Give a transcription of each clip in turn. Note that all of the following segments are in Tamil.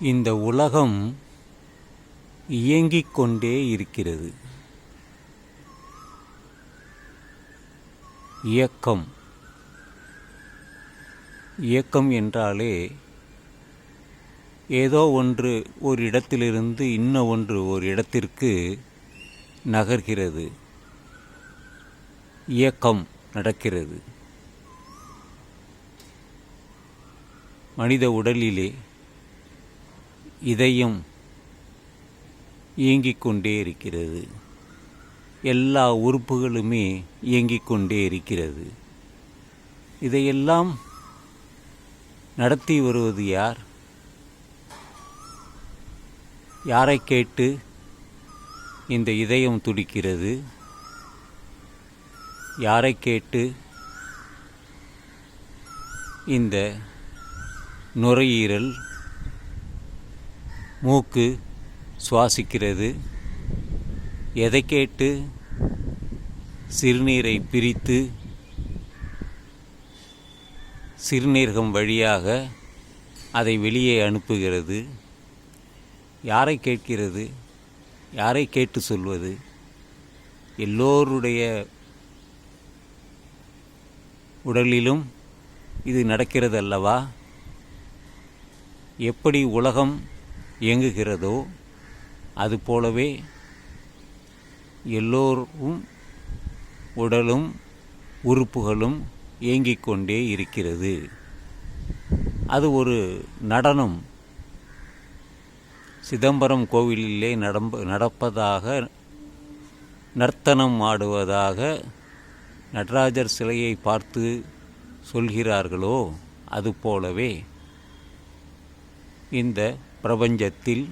இந்த உலகம் இயங்கிக் கொண்டே இருக்கிறது. இயக்கம். இயக்கம் என்றாலே ஏதோ ஒன்று ஒரு இடத்திலிருந்து இன்ன ஒன்று ஒரு இடத்திற்கு நகர்கிறது. இயக்கம் நடக்கிறது. மனித உடலிலே இதயம் இயங்கிக் கொண்டே இருக்கிறது. எல்லா உறுப்புகளுமே இயங்கிக் கொண்டே இருக்கிறது. இதையெல்லாம் நடத்தி வருவது யார்? யாரை கேட்டு இந்த இதயம் துடிக்கிறது? யாரை கேட்டு இந்த நுரையீரல் மூக்கு சுவாசிக்கிறது. எதை கேட்டு சிறுநீரை பிரித்து சிறுநீரகம் வழியாக அதை வெளியே அனுப்புகிறது. யாரை கேட்கிறது? யாரை கேட்டு சொல்வது? எல்லோருடைய உடலிலும் இது நடக்கிறது அல்லவா எப்படி உலகம் இயங்குகிறதோ அதுபோலவே எல்லோரும் உடலும் உறுப்புகளும் இயங்கிக் கொண்டே இருக்கிறது. அது ஒரு நடனம். சிதம்பரம் கோவிலிலே நடம்ப நடப்பதாக நர்த்தனம் ஆடுவதாக நடராஜர் சிலையை பார்த்து சொல்கிறார்களோ அதுபோலவே இந்த பிரபஞ்சத்தில்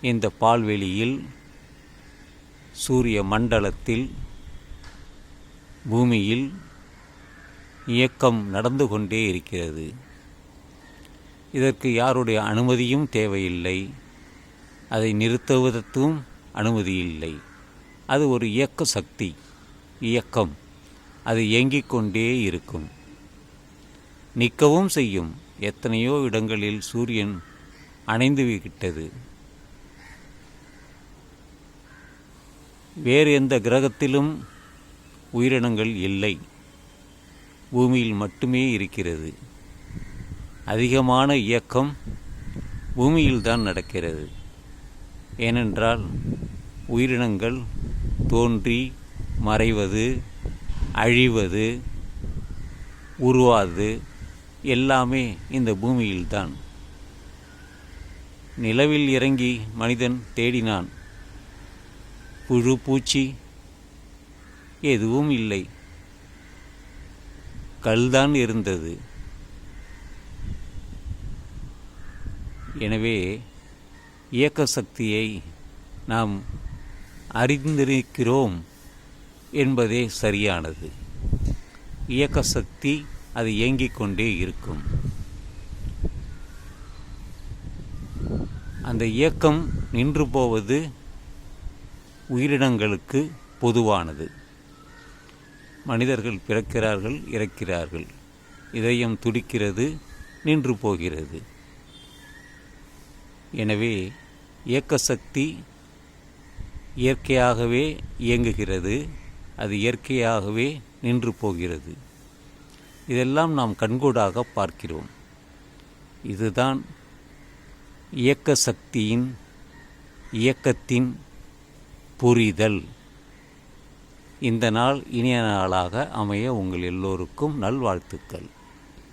இந்த பால்வெளியில் சூரிய மண்டலத்தில் பூமியில் இயக்கம் நடந்து கொண்டே இருக்கிறது. இதற்கு யாருடைய அனுமதியும் தேவையில்லை. அதை நிறுத்துவதற்கும் அனுமதி இல்லை. அது ஒரு இயக்க சக்தி இயக்கம். அது இயங்கிக் கொண்டே இருக்கும். நிற்கவும் செய்யும். எத்தனையோ இடங்களில் சூரியன் அணைந்து விட்டது. வேறு எந்த கிரகத்திலும் உயிரினங்கள் இல்லை. பூமியில் மட்டுமே இருக்கிறது. அதிகமான இயக்கம் பூமியில்தான் நடக்கிறது. ஏனென்றால் உயிரினங்கள் தோன்றி மறைவது அழிவது உருவாது எல்லாமே இந்த பூமியில்தான். நிலவில் இறங்கி மனிதன் தேடினான். புழு பூச்சி எதுவும் இல்லை. கல்தான் இருந்தது. எனவே இயக்க சக்தியை நாம் அறிந்திருக்கிறோம் என்பதே சரியானது. இயக்க சக்தி அது இயங்கிக் கொண்டே இருக்கும். அந்த இயக்கம் நின்று போவது உயிரினங்களுக்கு பொதுவானது. மனிதர்கள் பிறக்கிறார்கள் இறக்கிறார்கள். இதயம் துடிக்கிறது நின்று போகிறது. எனவே இயக்க சக்தி இயற்கையாகவே இயங்குகிறது அது இயற்கையாகவே நின்று போகிறது. இதெல்லாம் நாம் கண்கூடாக பார்க்கிறோம். இதுதான் இயக்க சக்தியின் இயக்கத்தின் புரிதல். இந்த நாள் இனிய நாளாக அமைய உங்கள் எல்லோருக்கும் நல்வாழ்த்துக்கள்.